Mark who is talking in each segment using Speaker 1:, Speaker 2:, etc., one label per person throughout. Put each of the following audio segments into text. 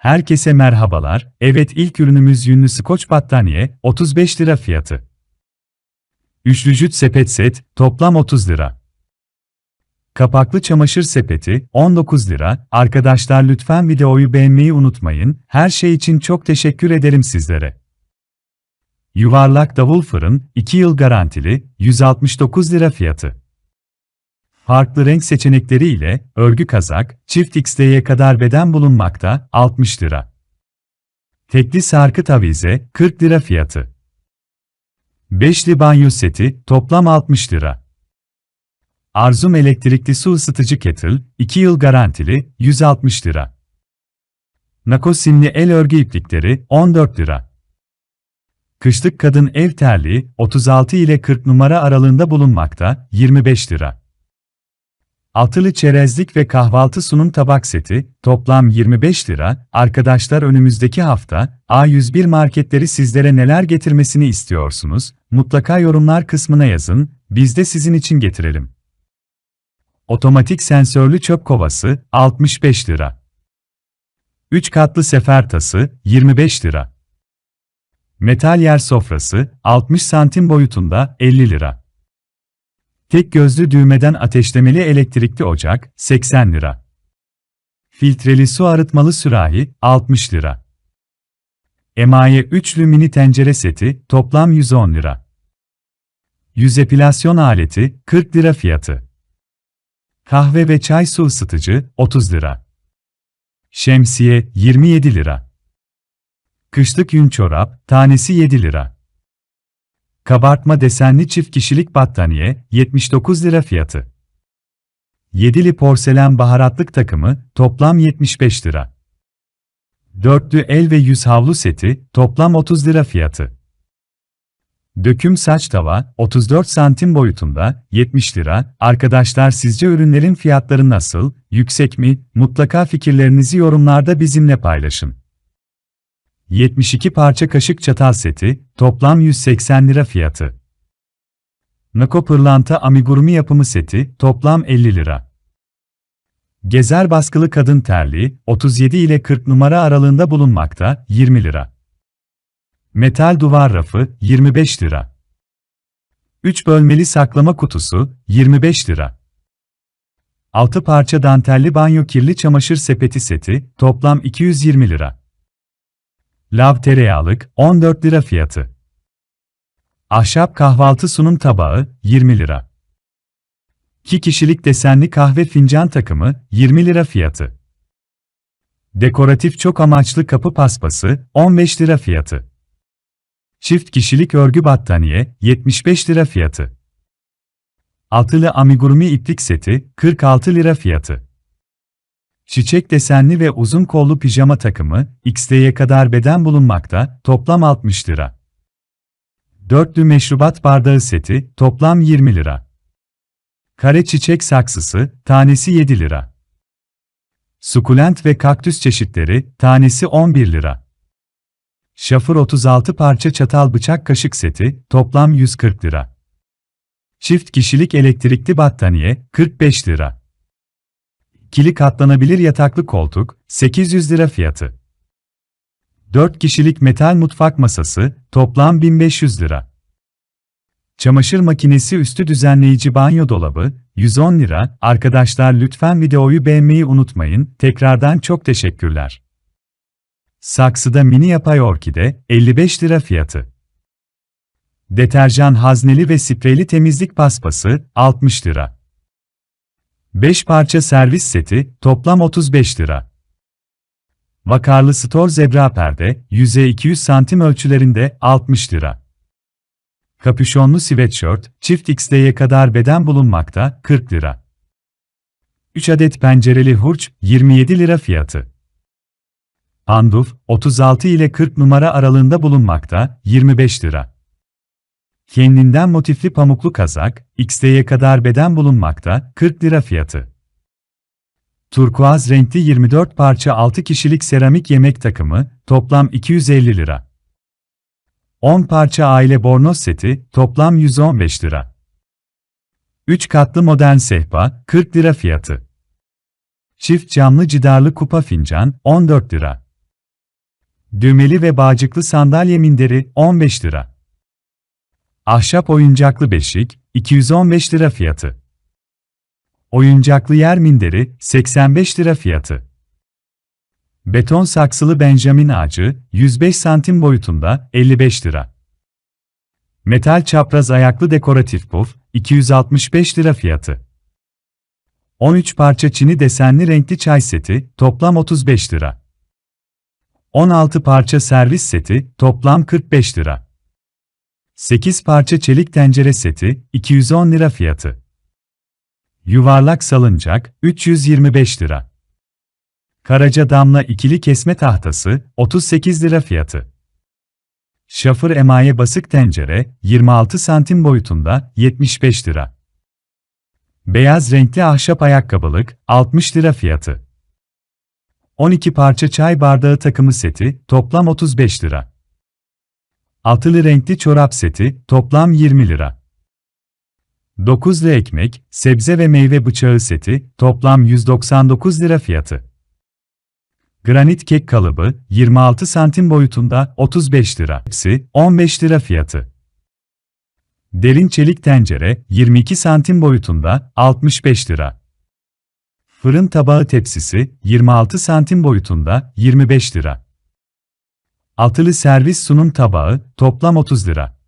Speaker 1: Herkese merhabalar. Evet ilk ürünümüz yünlü skoç battaniye, 35 lira fiyatı. Üçlü jüt sepet set, toplam 30 lira. Kapaklı çamaşır sepeti, 19 lira. Arkadaşlar lütfen videoyu beğenmeyi unutmayın. Her şey için çok teşekkür ederim sizlere. Yuvarlak davul fırın, 2 yıl garantili, 169 lira fiyatı. Farklı renk seçenekleri ile örgü kazak, çift XL'ye kadar beden bulunmakta, 60 lira. Tekli sarkıt avize, 40 lira fiyatı. Beşli banyo seti, toplam 60 lira. Arzum elektrikli su ısıtıcı kettle, 2 yıl garantili, 160 lira. Nako simli el örgü iplikleri, 14 lira. Kışlık kadın ev terliği, 36 ile 40 numara aralığında bulunmakta, 25 lira. Altılı çerezlik ve kahvaltı sunum tabak seti, toplam 25 lira. Arkadaşlar önümüzdeki hafta, A101 marketleri sizlere neler getirmesini istiyorsunuz? Mutlaka yorumlar kısmına yazın, biz de sizin için getirelim. Otomatik sensörlü çöp kovası, 65 lira. 3 katlı sefer tası, 25 lira. Metal yer sofrası, 60 santim boyutunda, 50 lira. Tek gözlü düğmeden ateşlemeli elektrikli ocak, 80 lira. Filtreli su arıtmalı sürahi, 60 lira. Emaye üçlü mini tencere seti, toplam 110 lira. Yüz epilasyon aleti, 40 lira fiyatı. Kahve ve çay su ısıtıcı, 30 lira. Şemsiye, 27 lira. Kışlık yün çorap, tanesi 7 lira. Kabartma desenli çift kişilik battaniye, 79 lira fiyatı. Yedili porselen baharatlık takımı, toplam 75 lira. Dörtlü el ve yüz havlu seti, toplam 30 lira fiyatı. Döküm saç tava, 34 santim boyutunda, 70 lira. Arkadaşlar sizce ürünlerin fiyatları nasıl, yüksek mi? Mutlaka fikirlerinizi yorumlarda bizimle paylaşın. 72 parça kaşık çatal seti, toplam 180 lira fiyatı. Nako pırlanta amigurumi yapımı seti, toplam 50 lira. Gezer baskılı kadın terliği, 37 ile 40 numara aralığında bulunmakta, 20 lira. Metal duvar rafı, 25 lira. 3 bölmeli saklama kutusu, 25 lira. 6 parça dantelli banyo kirli çamaşır sepeti seti, toplam 220 lira. Lav tereyağlık, 14 lira fiyatı. Ahşap kahvaltı sunum tabağı, 20 lira. 2 kişilik desenli kahve fincan takımı, 20 lira fiyatı. Dekoratif çok amaçlı kapı paspası, 15 lira fiyatı. Çift kişilik örgü battaniye, 75 lira fiyatı. Altılı amigurumi iplik seti, 46 lira fiyatı. Çiçek desenli ve uzun kollu pijama takımı, XD'ye kadar beden bulunmakta, toplam 60 lira. Dörtlü meşrubat bardağı seti, toplam 20 lira. Kare çiçek saksısı, tanesi 7 lira. Sukulent ve kaktüs çeşitleri, tanesi 11 lira. Şafır 36 parça çatal bıçak kaşık seti, toplam 140 lira. Çift kişilik elektrikli battaniye, 45 lira. Kili katlanabilir yataklı koltuk, 800 lira fiyatı. 4 kişilik metal mutfak masası, toplam 1500 lira. Çamaşır makinesi üstü düzenleyici banyo dolabı, 110 lira. Arkadaşlar lütfen videoyu beğenmeyi unutmayın. Tekrardan çok teşekkürler. Saksıda mini yapay orkide, 55 lira fiyatı. Deterjan hazneli ve spreyli temizlik paspası, 60 lira. 5 parça servis seti, toplam 35 lira. Vakarlı stor zebra perde, yüze 200 santim ölçülerinde, 60 lira. Kapüşonlu sweatshirt, çift XL'ye kadar beden bulunmakta, 40 lira. 3 adet pencereli hurç, 27 lira fiyatı. Panduf, 36 ile 40 numara aralığında bulunmakta, 25 lira. Kendinden motifli pamuklu kazak, XD'ye kadar beden bulunmakta, 40 lira fiyatı. Turkuaz renkli 24 parça 6 kişilik seramik yemek takımı, toplam 250 lira. 10 parça aile bornoz seti, toplam 115 lira. 3 katlı modern sehpa, 40 lira fiyatı. Çift camlı cidarlı kupa fincan, 14 lira. Düğmeli ve bağcıklı sandalye minderi 15 lira. Ahşap oyuncaklı beşik 215 lira fiyatı. Oyuncaklı yer minderi 85 lira fiyatı. Beton saksılı Benjamin ağacı 105 santim boyutunda 55 lira. Metal çapraz ayaklı dekoratif puf 265 lira fiyatı. 13 parça çini desenli renkli çay seti toplam 35 lira. 16 parça servis seti toplam 45 lira. 8 parça çelik tencere seti 210 lira fiyatı. Yuvarlak salıncak 325 lira. Karaca damla ikili kesme tahtası 38 lira fiyatı. Şafır emaye basık tencere 26 santim boyutunda 75 lira. Beyaz renkli ahşap ayakkabılık 60 lira fiyatı. 12 parça çay bardağı takımı seti toplam 35 lira. Altılı renkli çorap seti toplam 20 lira. 9'lu ekmek, sebze ve meyve bıçağı seti toplam 199 lira fiyatı. Granit kek kalıbı 26 santim boyutunda 35 lira. Hepsi 15 lira fiyatı. Derin çelik tencere 22 santim boyutunda 65 lira. Fırın tabağı tepsisi 26 santim boyutunda 25 lira. Altılı servis sunum tabağı toplam 30 lira.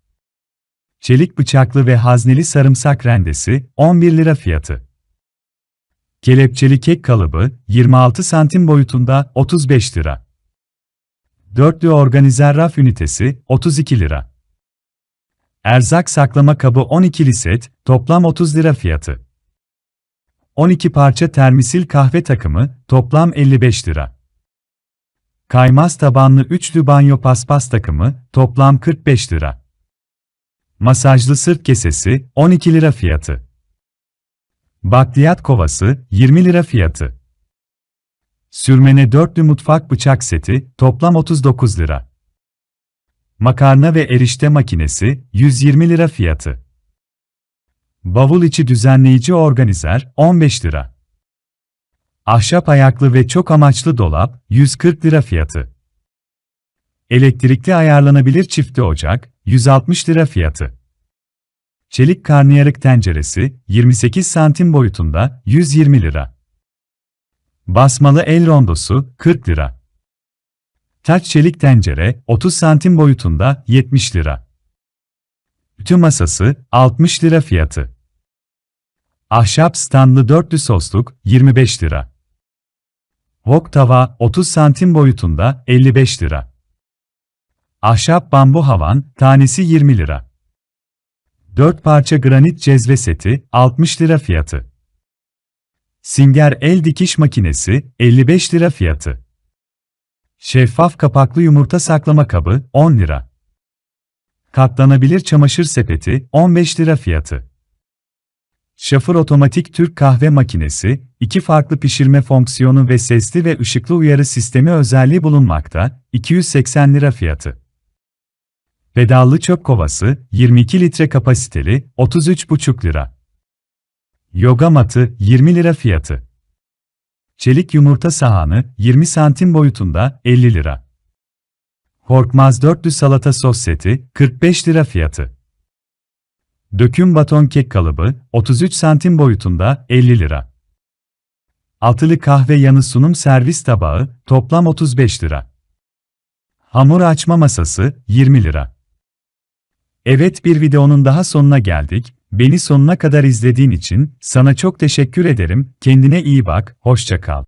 Speaker 1: Çelik bıçaklı ve hazneli sarımsak rendesi 11 lira fiyatı. Kelepçeli kek kalıbı 26 santim boyutunda 35 lira. Dörtlü organizer raf ünitesi 32 lira. Erzak saklama kabı 12'li set toplam 30 lira fiyatı. 12 parça termisil kahve takımı toplam 55 lira. Kaymaz tabanlı üçlü banyo paspas takımı toplam 45 lira. Masajlı sırt kesesi 12 lira fiyatı. Bakliyat kovası 20 lira fiyatı. Sürmene dörtlü mutfak bıçak seti toplam 39 lira. Makarna ve erişte makinesi 120 lira fiyatı. Bavul içi düzenleyici organizer 15 lira. Ahşap ayaklı ve çok amaçlı dolap 140 lira fiyatı. Elektrikli ayarlanabilir çifte ocak 160 lira fiyatı. Çelik karnıyarık tenceresi 28 santim boyutunda 120 lira. Basmalı el rondosu 40 lira. Taç çelik tencere 30 santim boyutunda 70 lira. Ütü masası 60 lira fiyatı. Ahşap standlı dörtlü sosluk 25 lira. Wok tava 30 santim boyutunda 55 lira. Ahşap bambu havan tanesi 20 lira. 4 parça granit cezve seti 60 lira fiyatı. Singer el dikiş makinesi 55 lira fiyatı. Şeffaf kapaklı yumurta saklama kabı 10 lira. Katlanabilir çamaşır sepeti 15 lira fiyatı. Şafır otomatik Türk kahve makinesi, iki farklı pişirme fonksiyonu ve sesli ve ışıklı uyarı sistemi özelliği bulunmakta, 280 lira fiyatı. Pedallı çöp kovası, 22 litre kapasiteli, 33,5 lira. Yoga matı, 20 lira fiyatı. Çelik yumurta sahanı, 20 santim boyutunda, 50 lira. Korkmaz dörtlü salata sos seti, 45 lira fiyatı. Döküm baton kek kalıbı, 33 santim boyutunda, 50 lira. Altılı kahve yanı sunum servis tabağı, toplam 35 lira. Hamur açma masası, 20 lira. Evet bir videonun daha sonuna geldik. Beni sonuna kadar izlediğin için sana çok teşekkür ederim. Kendine iyi bak, hoşça kal.